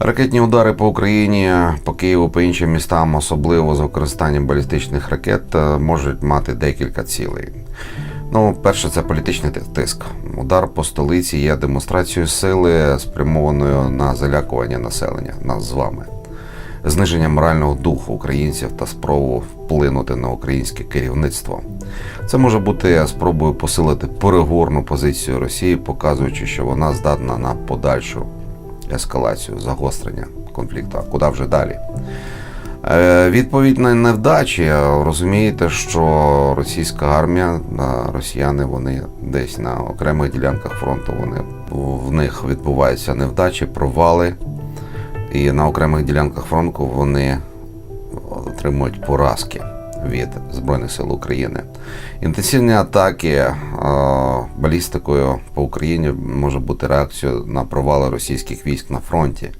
Ракетні удари по Україні, по Києву, по іншим містам, особливо з використанням балістичних ракет, е, можуть мати декілька цілей. Ну, перше, це політичний тиск. Удар по столиці є демонстрацією сили, спрямованою на залякування населення, нас з вами, зниження морального духу українців та спробу вплинути на українське керівництво. Це може бути спробою посилити переговорну позицію Росії, показуючи, що вона здатна на подальшу ескалацію, загострення конфлікту. А куди вже далі? Е, Відповідь на невдачі. Розумієте, що російська армія, росіяни, вони десь на окремих ділянках фронту, вони в них відбуваються невдачі, провали. І на окремих ділянках фронту вони отримують поразки від Збройних сил України. Інтенсивні атаки е, балістикою по Україні може бути реакцією на провали російських військ на фронті.